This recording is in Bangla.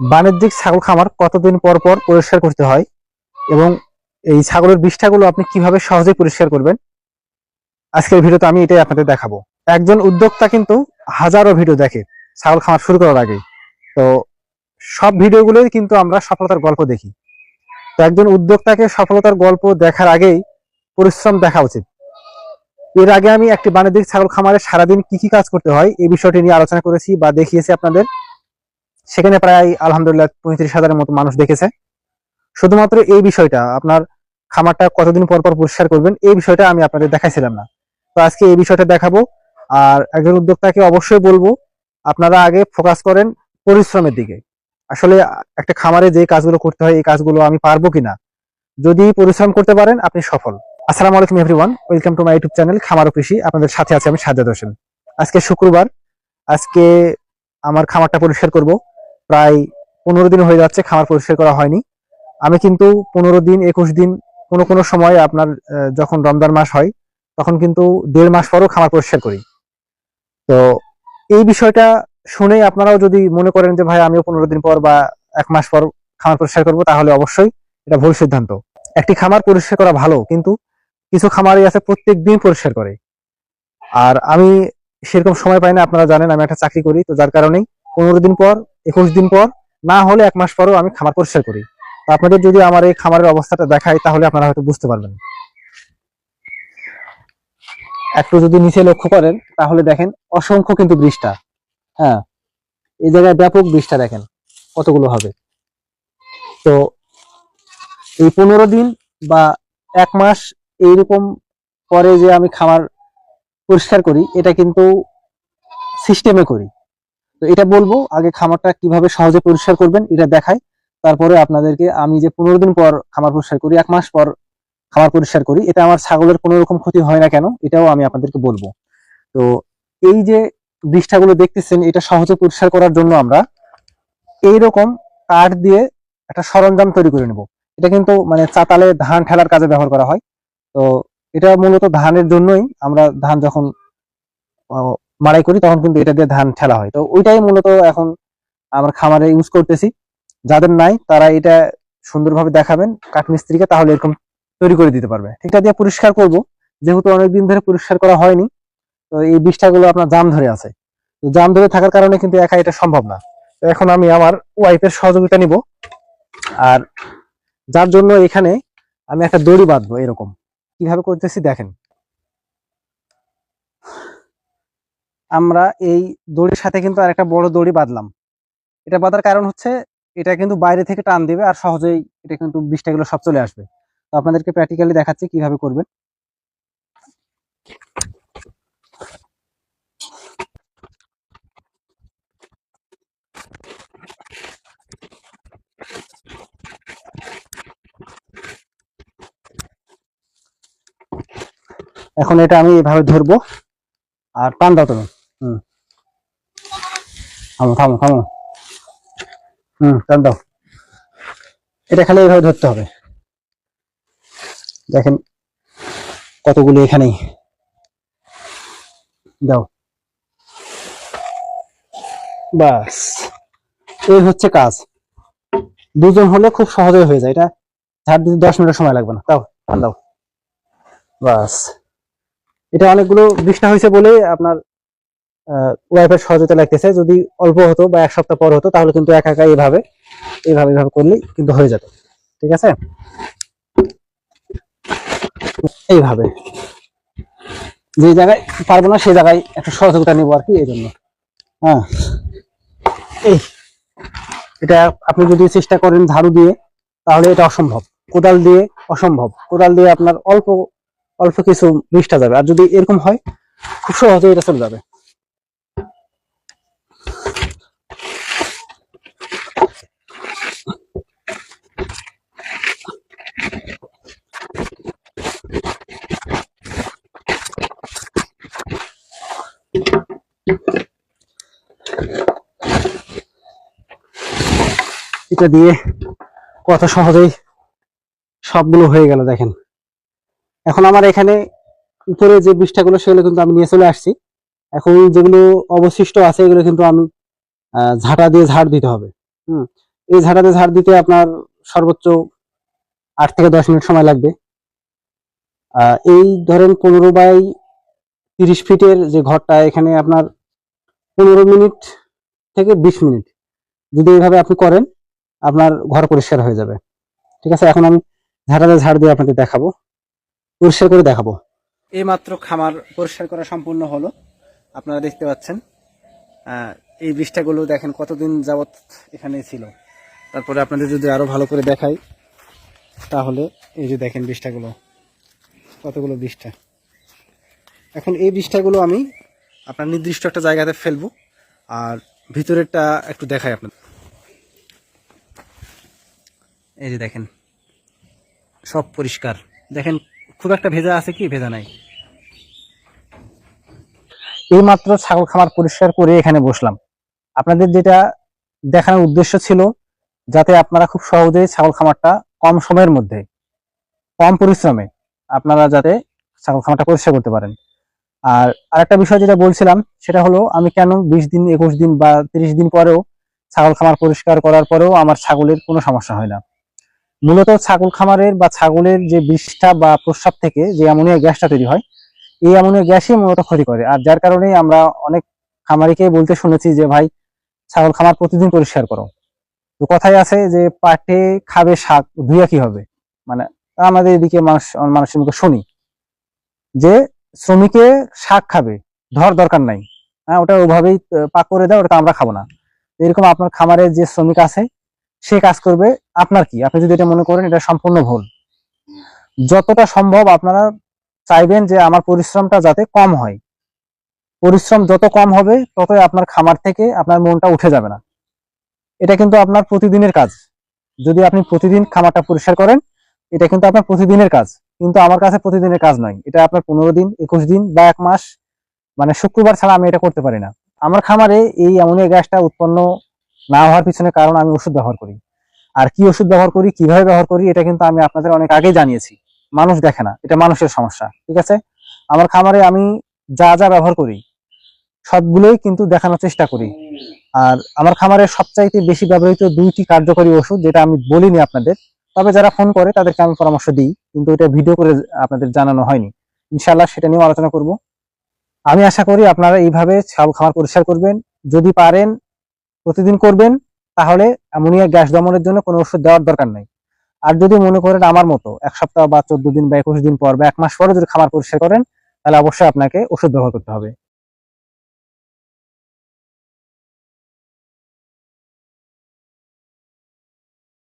বাণিজ্যিক ছাগল খামার কতদিন পর পর পরিষ্কার করতে হয় এবং এই ছাগলের বিষ্ঠাগুলো আপনি কীভাবে সহজে পরিষ্কার করবেন? আজকের ভিডিওতে আমি এটাই আপনাদের দেখাবো। একজন উদ্যোক্তা কিন্তু হাজারো ভিডিও দেখে ছাগল খামার শুরু করার আগে তো সব ভিডিওগুলোই কিন্তু আমরা সফলতার গল্প দেখি। তো একজন উদ্যোক্তাকে সফলতার গল্প দেখার আগেই পরিশ্রম দেখা উচিত। এর আগে আমি একটি বাণিজ্যিক ছাগল খামারে সারাদিন কি কি কাজ করতে হয় এই বিষয়টি নিয়ে আলোচনা করেছি বা দেখিয়েছি আপনাদের। সেখানে প্রায় আলহামদুলিল্লাহ পঁয়ত্রিশ হাজারের মতো মানুষ দেখেছে। শুধুমাত্র এই বিষয়টা, আপনার খামারটা কতদিন পর পর পরিষ্কার করবেন, এই বিষয়টা আমি আপনাদের দেখাইছিলাম না। তো আজকে এই বিষয়টা দেখাবো, আর একজন উদ্যোক্তাকে অবশ্যই বলব, আপনারা আগে ফোকাস করেন পরিশ্রমের দিকে। আসলে একটা খামারে যে কাজগুলো করতে হয়, এই কাজগুলো আমি পারব কিনা? যদি পরিশ্রম করতে পারেন, আপনি সফল। আসসালামু আলাইকুম everyone welcome to my YouTube channel খামার কৃষি। আপনাদের সাথে আছে আমি সাজ্জাদ হোসেন। আজকে শুক্রবার, আজকে আমার খামারটা পরিষ্কার করব। প্রায় পনেরো দিন হয়ে যাচ্ছে খামার পরিষ্কার করা হয়নি। আমি কিন্তু পনেরো দিন, একুশ দিন কোনো কোনো সময় আপনার যখন রমজান মাস হয়, তখন কিন্তু দেড় মাস পরও খামার পরিষ্কার করি। তো এই বিষয়টা শুনে আপনারাও যদি মনে করেন যে, ভাই, আমিও পনেরো দিন পর বা এক মাস পর খামার পরিষ্কার করব, তাহলে অবশ্যই এটা ভুল সিদ্ধান্ত। একটি খামার পরিষ্কার করা ভালো, কিন্তু কিছু খামারই আছে প্রত্যেক দিন পরিষ্কার করে। আর আমি সেরকম সময় পাই না, আপনারা জানেন, আমি একটা চাকরি করি, তো যার কারণেই পনেরো দিন পর, একুশ দিন পর, না হলে এক মাস পরও আমি খামার পরিষ্কার করি। আপনাদের যদি আমার এই খামারের অবস্থাটা দেখাই, তাহলে আপনারা হয়তো বুঝতে পারবেন। একটু যদি নিচে লক্ষ্য করেন, তাহলে দেখেন অসংখ্য কিন্তু বৃষ্টা হ্যাঁ এই জায়গায় ব্যাপক বৃষ্টা দেখেন, কতগুলো হবে। তো এই পনেরো দিন বা এক মাস এইরকম পরে যে আমি খামার পরিষ্কার করি, এটা কিন্তু সিস্টেমে করি। তো এটা বলব, আগে খামারটা কীভাবে সহজে পরিষ্কার করবেন এটা দেখাই। তারপরে আপনাদেরকে আমি যে পনেরো দিন পর খামার পরিষ্কার করি, এক মাস পর খামার পরিষ্কার করি এটা আমার ছাগলের কোনো রকম ক্ষতি হয় না কেন, এটাও আমি আপনাদেরকে বলব। তো এই যে বৃষ্ঠাগুলো দেখতেছেন, এটা সহজে পরিষ্কার করার জন্য আমরা এইরকম কাঠ দিয়ে একটা সরঞ্জাম তৈরি করে নেব। এটা কিন্তু মানে চাতালে ধান ঠেলার কাজে ব্যবহার করা হয়। তো এটা মূলত ধানের জন্যই আমরা ধান যখন মাড়াই করি, তখন কিন্তু এটা দিয়ে ধান ঠেলা হয়। তো ওইটাই মূলত এখন আমার খামারে ইউজ করতেছি। যাদের নাই, তারা এটা সুন্দরভাবে দেখাবেন, কাঠমিস্ত্রিকে, তাহলে এরকম তৈরি করে দিতে পারবে। এটা দিয়ে পরিষ্কার করব। যেহেতু অনেকদিন ধরে পরিষ্কার করা হয়নি, তো এই বিষটাগুলো আপনার জাম ধরে আছে। তো জাম ধরে থাকার কারণে কিন্তু একা এটা সম্ভব না। তো এখন আমি আমার ওয়াইফের সহযোগিতা নিব। আর যার জন্য এখানে আমি একটা দড়ি বাঁধবো এরকম। কীভাবে করতেছি দেখেন। আমরা এই দড়ির সাথে কিন্তু আর একটা বড় দড়ি বাঁধলাম। এটা বাঁধার কারণ হচ্ছে এটা কিন্তু বাইরে থেকে টান দিবে আর সহজেই এটা কিন্তু বিষটাগুলো সব চলে আসবে। তো আপনাদেরকে প্র্যাকটিক্যালি দেখাচ্ছি কীভাবে করবেন। এখন এটা আমি এভাবে ধরবো আর টান দাও তুমি। হুম। থামো থামো থামো। হুম, টান দাও। এটা খালি এইভাবে ধরতে হবে। দেখেন কতগুলো এখানেই। দাও। বাস এই হচ্ছে কাজ। দুজন হলে খুব সহজে হয়ে যায়। এটা ঝাড় দিতে দশ মিনিটের সময় লাগবে না। টান দাও। বাস এটা অনেকগুলো বৃষ্টি হয়েছে বলে আপনার ওয়াইফের সহযোগিতা লাগতেছে। যদি অল্প হতো বা এক সপ্তাহ পর হতো, তাহলে কিন্তু একা একা এইভাবে এইভাবে এইভাবে করলেই কিন্তু হয়ে যেত। ঠিক আছে? এইভাবে। যে জায়গায় পারব না, সেই জায়গায় একটা সহযোগিতা নেব আর কি, এই জন্য। হ্যাঁ। এই, এটা আপনি যদি চেষ্টা করেন ঝাড়ু দিয়ে, তাহলে এটা অসম্ভব। কোদাল দিয়ে অসম্ভব। কোদাল দিয়ে আপনার অল্প অল্প কিছু বৃষ্টা যাবে। আর যদি এরকম হয়, খুব সহজে এটা চলে যাবে। এটা দিয়ে কত সহজেই সবগুলো হয়ে গেল, দেখেন। এখন আমার এখানে উপরে যে বৃষ্টাগুলো সেগুলো কিন্তু আমি নিয়ে চলে আসছি। এখন যেগুলো অবশিষ্ট আছে, এগুলো কিন্তু আমি ঝাঁটা দিয়ে ঝাড় দিতে হবে। হুম, এই ঝাড়াতে ঝাড় দিতে আপনার সর্বোচ্চ আট থেকে দশ মিনিট সময় লাগবে। এই ধরেন পনেরো বাই তিরিশ ফিটের যে ঘরটা, এখানে আপনার পনেরো মিনিট থেকে বিশ মিনিট। যদি এইভাবে আপনি করেন আপনার ঘর পরিষ্কার হয়ে যাবে। ঠিক আছে? এখন আমি ঝাড়াতে ঝাড় দিয়ে আপনাদের দেখাবো। পরিষ্কার করে দেখাবো। এই মাত্র খামার পরিষ্কার করা সম্পূর্ণ হলো। আপনারা দেখতে পাচ্ছেন। এই বৃষ্টাগুলো দেখেন কতদিন যাবৎ এখানে ছিল। তারপরে আপনাদের যদি আরও ভালো করে দেখাই, তাহলে এই যে দেখেন বৃষ্টাগুলো কতগুলো বৃষ্টা এখন এই বৃষ্টাগুলো আমি আপনার নির্দিষ্ট একটা জায়গাতে ফেলব। আর ভিতরেরটা একটু দেখাই আপনাদের। এই যে দেখেন, সব পরিষ্কার। দেখেন, খুব একটা ভেজা আছে কি? ভেজা নাই। এই মাত্র ছাগল খামার পরিষ্কার করে এখানে বসলাম। আপনাদের যেটা দেখানোর উদ্দেশ্য ছিল, যাতে আপনারা খুব সহজেই ছাগল খামারটা কম সময়ের মধ্যে, কম পরিশ্রমে আপনারা যাতে ছাগল খামারটা পরিষ্কার করতে পারেন। আর আরেকটা বিষয় যেটা বলছিলাম, সেটা হলো আমি কেন বিশ দিন, একুশ দিন বা তিরিশ দিন পরেও ছাগল খামার পরিষ্কার করার পরেও আমার ছাগলের কোনো সমস্যা হয় না? মূলত ছাগল খামারের বা ছাগলের যে বিষটা বা প্রস্রাব থেকে যে অ্যামোনিয়া গ্যাসটা তৈরি হয়, এই অ্যামোনিয়া গ্যাসই মূলত ক্ষতি করে। আর যার কারণে আমরা অনেক খামারিকে বলতে শুনেছি যে, ভাই, ছাগল খামার প্রতিদিন পরিষ্কার করো। তো কথাই আছে যে, পাটে খাবে শাক, ধুইয়া কি হবে? মানে আমাদের এদিকে মানুষ, মানুষের মুখে শুনি যে, শ্রমিকে শাক খাবে, ধর দরকার নাই। হ্যাঁ ওটা ওভাবেই পাক করে দেয় ওটা আমরা খাব না। এরকম আপনার খামারে যে শ্রমিক আছে সে কাজ করবে, আপনার কি? আপনি যদি এটা মনে করেন, এটা সম্পূর্ণ ভুল। যতটা সম্ভব আপনারা চাইবেন যে আমার পরিশ্রমটা যাতে কম হয়। পরিশ্রম যত কম হবে, ততই আপনার খামার থেকে আপনার মনটা উঠে যাবে না। এটা কিন্তু আপনার প্রতিদিনের কাজ। যদি আপনি প্রতিদিন খামারটা পরিষ্কার করেন, এটা কিন্তু আপনার প্রতিদিনের কাজ। কিন্তু আমার কাছে প্রতিদিনের কাজ নয়। এটা আপনার পনেরো দিন, একুশ দিন বা এক মাস মানে শুক্রবার ছাড়া আমি এটা করতে পারি না। আমার খামারে এই অ্যামোনিয়া গ্যাসটা উৎপন্ন না হওয়ার পিছনে কারণ আমি ওষুধ ব্যবহার করি। আর কি ওষুধ ব্যবহার করি, কীভাবে ব্যবহার করি, এটা কিন্তু আমি আপনাদের অনেক আগেই জানিয়েছি। মানুষ দেখে না, এটা মানুষের সমস্যা, ঠিক আছে? আমার খামারে আমি যা যা ব্যবহার করি, সবগুলোই কিন্তু দেখানোর চেষ্টা করি। আর আমার খামারের সবচাইতে বেশি ব্যবহৃত দুইটি কার্যকরী ওষুধ, যেটা আমি বলিনি আপনাদের, তবে যারা ফোন করে তাদেরকে আমি পরামর্শ দিই, কিন্তু এটা ভিডিও করে আপনাদের জানানো হয়নি। ইনশাল্লাহ সেটা নিয়েও আলোচনা করব। আমি আশা করি আপনারা এইভাবে ছাগল খামার পরিষ্কার করবেন। যদি পারেন প্রতিদিন করবেন, তাহলে অ্যামোনিয়া গ্যাস দমনের জন্য কোনো ওষুধ দেওয়ার দরকার নাই। আর যদি মনে করেন আমার মতো এক সপ্তাহ বা চোদ্দ দিন বা একুশ দিন পর বা এক মাস পরে যদি খাবার পরিষ্কার করেন, তাহলে অবশ্যই আপনাকে ওষুধ ব্যবহার করতে হবে।